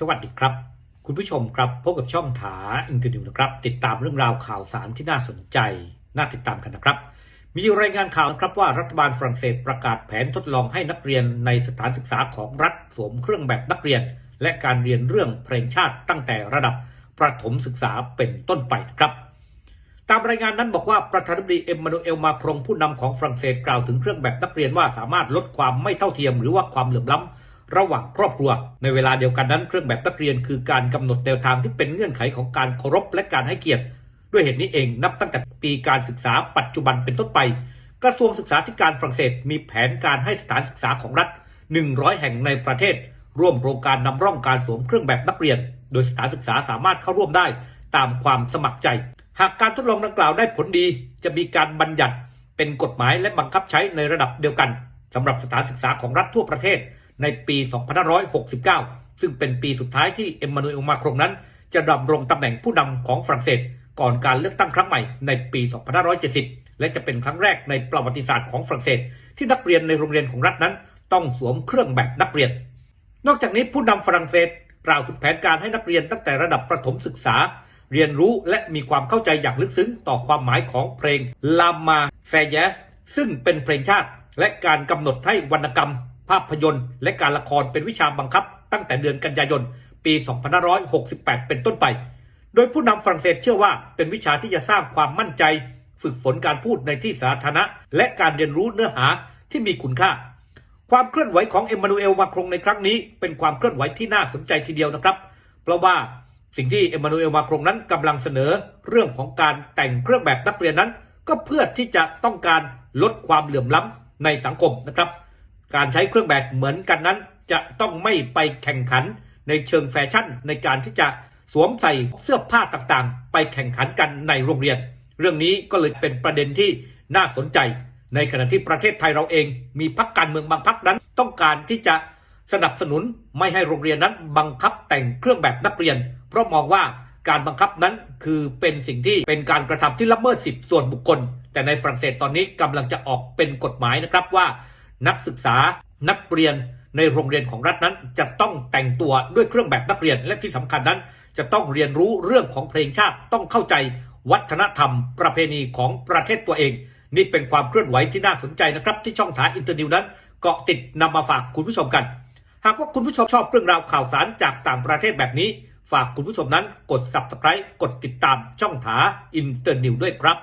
สวัสดีครับ คุณผู้ชมครับพบกับช่องถาอินเทอร์นิวนะครับ ติดตามเรื่องราวข่าวสารที่น่าสนใจ น่าติดตามกันนะครับ มีรายงานข่าวครับว่ารัฐบาลฝรั่งเศสประกาศแผนทดลองให้นักเรียนในสถานศึกษาของรัฐสวมเครื่องแบบนักเรียน และการเรียนเรื่องเพลงชาติตั้งแต่ระดับประถมศึกษาเป็นต้นไปครับ ตามรายงานนั้นบอกว่าประธานาธิบดีเอ็มมานูเอลมาครงผู้นำของฝรั่งเศสกล่าวถึงเครื่องแบบนักเรียนว่าสามารถลดความไม่เท่าเทียม หรือว่าความเหลื่อมล้ำ ระหว่างครอบครัว ในเวลาเดียวกันนั้นเครื่องแบบนักเรียนคือการกำหนดแนวทางที่เป็นเงื่อนไขของการเคารพและการให้เกียรติ ด้วยเหตุนี้เองนับตั้งแต่ปีการศึกษาปัจจุบันเป็นต้นไป กระทรวงศึกษาธิการฝรั่งเศสมีแผนการให้สถานศึกษาของรัฐ 100 แห่งในประเทศ ร่วมโครงการนำร่องการสวมเครื่องแบบนักเรียน โดยสถานศึกษาสามารถเข้าร่วมได้ตามความสมัครใจ หากการทดลองดังกล่าวได้ผลดี จะมีการบัญญัติเป็นกฎหมายและบังคับใช้ในระดับเดียวกันสำหรับสถานศึกษาของรัฐทั่วประเทศ ในปี 2569 ซึ่งเป็นปีสุดท้ายที่เอ็มมานูเอลมาครงนั้น จะดำรงตำแหน่งผู้นำของฝรั่งเศส ก่อนการเลือกตั้งครั้งใหม่ในปี 2570 และจะเป็นครั้งแรกในประวัติศาสตร์ของฝรั่งเศส ที่นักเรียนในโรงเรียนของรัฐนั้น ต้องสวมเครื่องแบบนักเรียน นอกจากนี้ผู้นำฝรั่งเศสกล่าวถึงแผนการให้นักเรียนตั้งแต่ระดับประถมศึกษา เรียนรู้และมีความเข้าใจอย่างลึกซึ้งต่อความหมายของเพลงลามาแฟยสซึ่งเป็นเพลงชาติ และการกำหนดให้วรรณกรรม ภาพยนตร์ และการละครเป็นวิชาบังคับ ตั้งแต่เดือนกันยายน ปี 2568 เป็นต้นไป โดยผู้นำฝรั่งเศสเชื่อว่าเป็นวิชาที่จะสร้างความมั่นใจ ฝึกฝนการพูดในที่สาธารณะ และการเรียนรู้เนื้อหาที่มีคุณค่า ความเคลื่อนไหวของเอ็มมานูเอลมาครงในครั้งนี้ เป็นความเคลื่อนไหวที่น่าสนใจทีเดียวนะครับ เพราะว่าสิ่งที่เอ็มมานูเอลมาครงนั้นกำลังเสนอเรื่องของการแต่งเครื่องแบบนักเรียนนั้น ก็เพื่อที่จะต้องการลดความเหลื่อมล้ำในสังคมนะครับ การใช้เครื่องแบบเหมือนกันนั้น จะต้องไม่ไปแข่งขันในเชิงแฟชั่น ในการที่จะสวมใส่เสื้อผ้าต่างๆ ไปแข่งขันกันในโรงเรียน เรื่องนี้ก็เลยเป็นประเด็นที่น่าสนใจ ในขณะที่ประเทศไทยเราเอง มีพักการเมืองบางพักนั้น ต้องการที่จะสนับสนุนไม่ให้โรงเรียนนั้นบังคับแต่งเครื่องแบบนักเรียน เพราะมองว่าการบังคับนั้นคือเป็นสิ่งที่เป็นการกระทำที่ละเมิดสิทธิส่วนบุคคล แต่ในฝรั่งเศสตอนนี้กำลังจะออกเป็นกฎหมายนะครับว่า นักศึกษานักเรียนในโรงเรียนของรัฐนั้น จะต้องแต่งตัวด้วยเครื่องแบบนักเรียนและที่สำคัญนั้น จะต้องเรียนรู้เรื่องของเพลงชาติต้องเข้าใจวัฒนธรรม ประเพณีของประเทศตัวเอง นี่เป็นความเคลื่อนไหวที่น่าสนใจนะครับ ที่ช่องทางอินเตอร์นิวนั้นเกาะติดนำมาฝากคุณผู้ชมกัน หากว่าคุณผู้ชมชอบเรื่องราวข่าวสารจากต่างประเทศแบบนี้ ฝากคุณผู้ชมนั้นกด subscribe กดติดตามช่องถาอินเตอร์นิวด้วยครับ